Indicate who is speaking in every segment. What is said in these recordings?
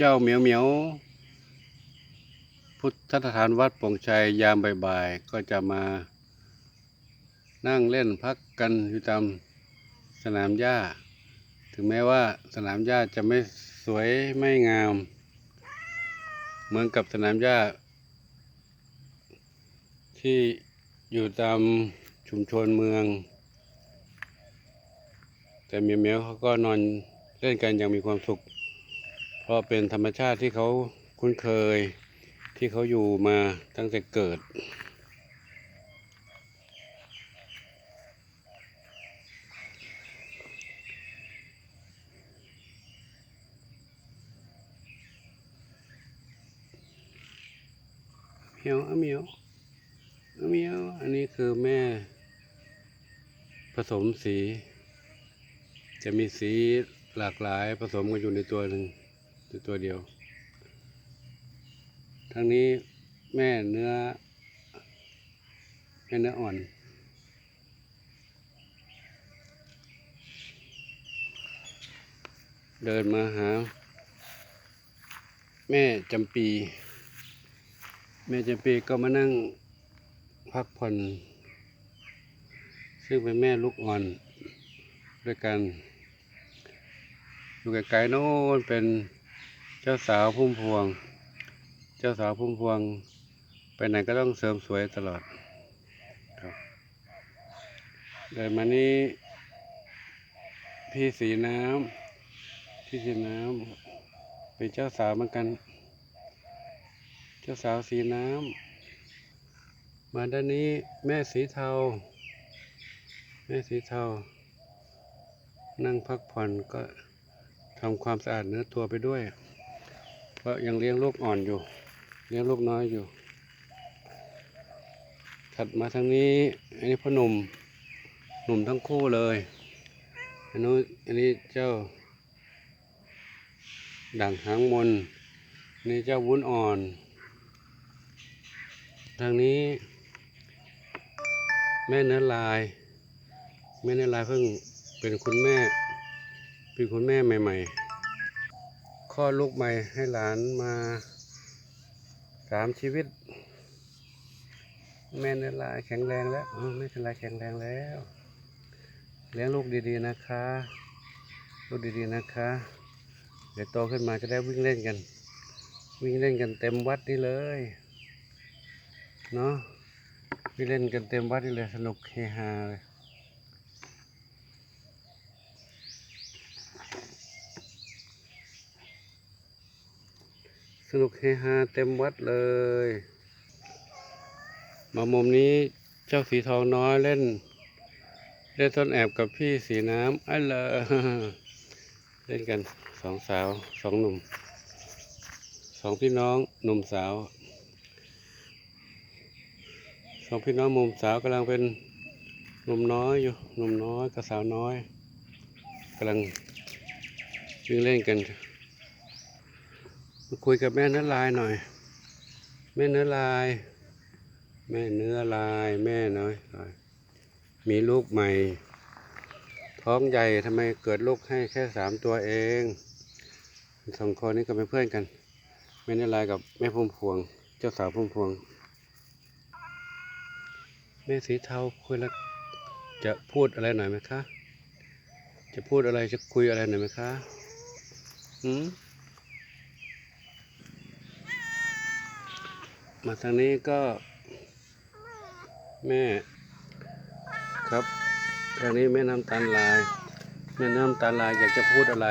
Speaker 1: เจ้าเหมียวเหมียวพุทธสถานวัดป่งชัยยามบ่ายๆก็จะมานั่งเล่นพักกันอยู่ตามสนามหญ้า ถึงแม้ว่าสนามหญ้าจะไม่สวยไม่งาม เหมือนกับสนามหญ้า ที่อยู่ตามชุมชนเมือง แต่เหมียวเหมียวเขาก็นอนเล่นกันอย่างมีความสุข เพราะเป็นธรรมชาติที่เขาคุ้นเคยที่เขาอยู่มาตั้งแต่เกิด เมียวอเมียวอเมียว อันนี้คือแม่ ผสมสี จะมีสีหลากหลายผสมกันอยู่ในตัวหนึ่ง ในตัวเดียว ทั้งนี้แม่เนื้อ แม่เนื้ออ่อน เดินมาหา แม่จำปี แม่จำปีก็มานั่งพักผ่อน ซึ่งเป็นแม่ลูกอ่อนด้วยกัน อยู่ไกลๆโน้นเป็น จ้าสาวพุ่มพวง เจ้าสาวพุ่มพวง ไปไหนก็ต้องเสริมสวยตลอดครับเดินมานี้พี่สีน้ำพี่สีน้ำเป็นเจ้าสาวเหมือนกัน เจ้าสาวสีน้ำมาด้านนี้แม่สีเทา แม่สีเทา นั่งพักผ่อนก็ทำความสะอาดเนื้อตัวไปด้วย ราะยังเลี้ยงลูกอ่อนอยู่ เลี้ยงลูกน้อยอยู่ ถัดมาทางนี้ อันนี้พ่อหนุ่ม หนุ่มทั้งคู่เลย อันนู้นอันนี้เจ้า ด่างหางมนอันนี่เจ้าวุ้นอ่อน ทางนี้ แม่เนื้อลาย แม่เนื้อลายเพิ่งเป็นคุณแม่ เป็นคุณแม่ใหม่ ๆ คลอลูกใหม่ให้หลานมาสามชีวิต แม่เนื้อลายแข็งแรงแล้วอ๋อแม่เนื้อลแข็งแรงแล้ว เลี้ยงลูกดีๆนะคะ ลูกดีๆนะคะ เดี๋ยวโตขึ้นมาจะได้วิ่งเล่นกัน วิ่งเล่นกันเต็มวัดนี่เลยเนาะวิ่งเล่นกันเต็มวัดนี่เลยสนุกเฮฮาเลย นุกเฮฮาเต็มวัดเลย มามุมนี้เจ้าสีทองน้อยเล่น เล่นต้นแอบกับพี่สีน้ำอ้เลยเล่นกันสองสาวสองหนุ่มสองพี่น้องหนุ่มสาวสองพี่น้องหนุ่มสาวกำลังเป็นหนุ่มน้อยอยู่หนุ่มน้อยกับสาวน้อยกำลังวิ่งเล่นกัน มาคุยกับแม่เนื้อลายหน่อย แม่เนื้อลาย แม่เนื้อลายแม่น้อยลายมีลูกใหม่ ท้องใหญ่ทำไมเกิดลูกให้แค่สามตัวเองสองคนนี้ก็เป็นเพื่อนกัน แม่เนื้อลายกับแม่พุ่มพวง เจ้าสาวพุ่มพวง แม่สีเทาคุยแล้วจะพูดอะไรหน่อยไหมคะ จะพูดอะไรจะคุยอะไรหน่อยไหมคะ อืม มาทางนี้ก็แม่ครับทางนี้แม่น้ำตาลลาย แม่น้ำตาลลายอยากจะพูดอะไร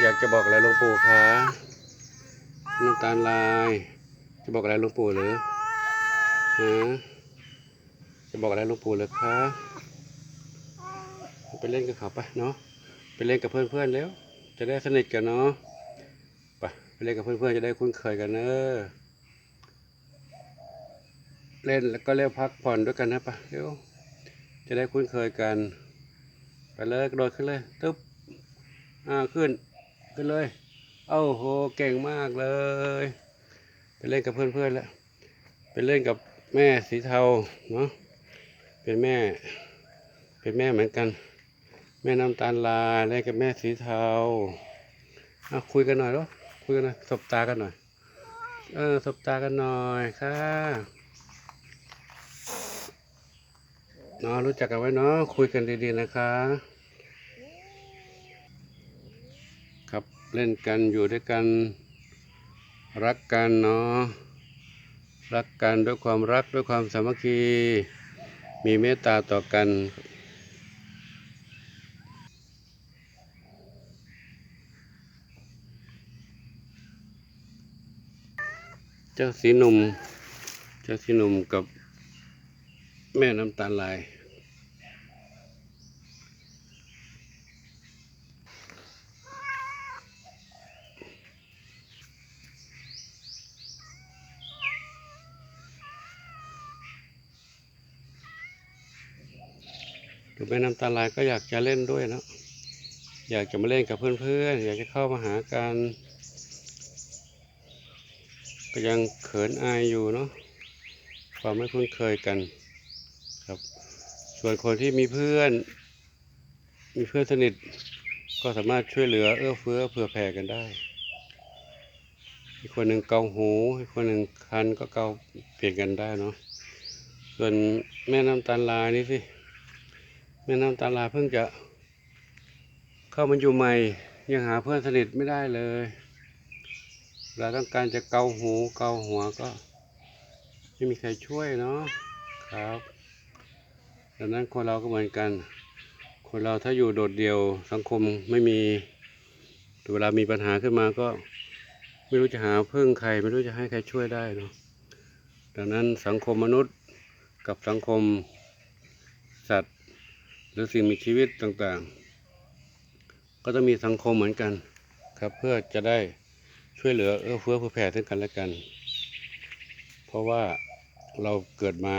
Speaker 1: อยากจะบอกอะไรหลวงปู่คะน้ำตาลลาย จะบอกอะไรหลวงปู่หรือฮะจะบอกอะไรหลวงปู่หรือคะไปเล่นกับเขาไปเนาะไปเล่นกับเพื่อนๆแล้ว จะได้สนิทกันเนาะไปไปเล่นกับเพื่อนๆจะได้คุ้นเคยกันเนอะ เล่นแล้วก็เรียพักผ่อนด้วยกันนะปะเดี๋ยวจะได้คุ้นเคยกัน ไปเลยกระโดดขึ้นเลยตึ๊บอ่าขึ้นขึ้นเลยเอ้าโหเก่งมากเลย ไปเล่นกับเพื่อนๆแล้วไปเล่นกับแม่สีเทาเนาะเป็นแม่ เป็นแม่เหมือนกัน แม่น้ำตาลลายเล่นกับแม่สีเทาอะคุยกันหน่อยลูกคุยกันหน่อยสบตากันหน่อย เออสบตากันหน่อยค่ะ เนาะรู้จักกันไว้เนาะคุยกันดีๆนะคะ ครับเล่นกันอยู่ด้วยกันรักกันเนาะรักกันด้วยความรักด้วยความสามัคคี มีเมตตาต่อกันเจ้าสีหนุ่ม เจ้าสีหนุ่มกับ แม่น้ำตาลลายดูแม่น้ำตาลลายก็อยากจะเล่นด้วยเนะ อยากจะมาเล่นกับเพื่อนๆ อยากจะเข้ามาหากัน ก็ยังเขินอายอยู่เนาะความไม่คุ้นเคยกัน ครับ ส่วนคนที่มีเพื่อน มีเพื่อนสนิท ก็สามารถช่วยเหลือเอื้อเฟื้อเผื่อแผ่กันได้ อีกคนหนึ่งเกาหูอีกคนหนึ่งคันก็เกาเปลี่ยนกันได้เนาะส่วนแม่น้ำตาลลายนี่สิแม่น้ำตาลายเพิ่งจะ เข้ามาอยู่ใหม่ ยังหาเพื่อนสนิทไม่ได้เลยเราต้องการจะเกาหูเกาหัวก็ ไม่มีใครช่วยเนาะครับ ดังนั้นคนเราก็เหมือนกัน คนเราถ้าอยู่โดดเดี่ยวสังคมไม่มีเวลามีปัญหาขึ้นมาก็ไม่รู้จะหาพึ่งใคร ไม่รู้จะให้ใครช่วยได้เนาะดังนั้นสังคมมนุษย์กับสังคมสัตว์ หรือสิ่งมีชีวิตต่างๆ ก็ต้องมีสังคมเหมือนกันครับเพื่อจะได้ช่วยเหลือเอื้อเฟื้อเผื่อแผ่ซึ่งกันและกัน เพราะว่าเราเกิดมา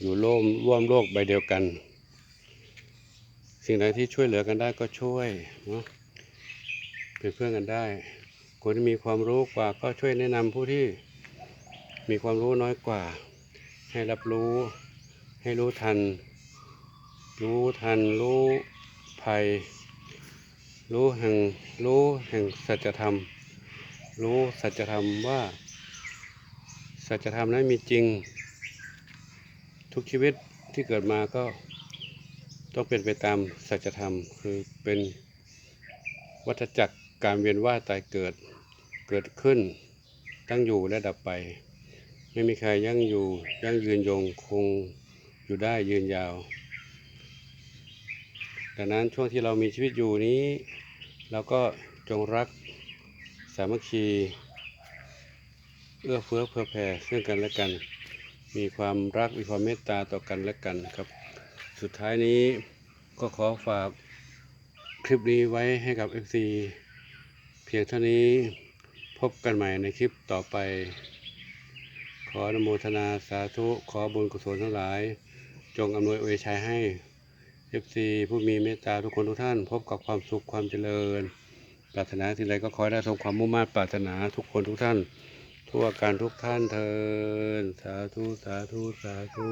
Speaker 1: อยู่ร่วมร่วมโลกใบเดียวกัน สิ่งใดที่ช่วยเหลือกันได้ก็ช่วยเนาะเป็นเพื่อนกันได้ คนที่มีความรู้กว่าก็ช่วยแนะนำผู้ที่มีความรู้น้อยกว่า ให้รับรู้ให้รู้ทัน รู้ทันรู้ภัย รู้แห่งรู้แห่งสัจธรรม รู้สัจธรรมว่า สัจธรรมนั้นมีจริง ทุกชีวิตที่เกิดมาก็ต้องเป็นไปตามสัจธรรม คือเป็นวัฏจักรการเวียนว่ายตายเกิดเกิดขึ้น ตั้งอยู่และดับไป ไม่มีใครยั่งอยู่ยั่งยืนยงคงอยู่ได้ยืนยาวดังนั้นช่วงที่เรามีชีวิตอยู่นี้ เราก็จงรักสามัคคี เอื้อเฟื้อเผื่อแผ่ซึ่งกันและกัน มีความรักมีความเมตตาต่อกันและกันครับ สุดท้ายนี้ก็ขอฝากคลิปนี้ไว้ให้กับ FC เพียงเท่านี้พบกันใหม่ในคลิปต่อไป ขออนุโมทนาสาธุขอบุญกุศลทั้งหลาย จงอำนวยอวยชัยให้ FC ผู้มีเมตตาทุกคนทุกท่าน พบกับความสุขความเจริญ ปรารถนาสิ่งใดก็ขอได้สมความมุ่งมั่นปรารถนาทุกคนทุกท่าน ทั่วการทุกท่านเทินสาธุ สาธุ สาธุ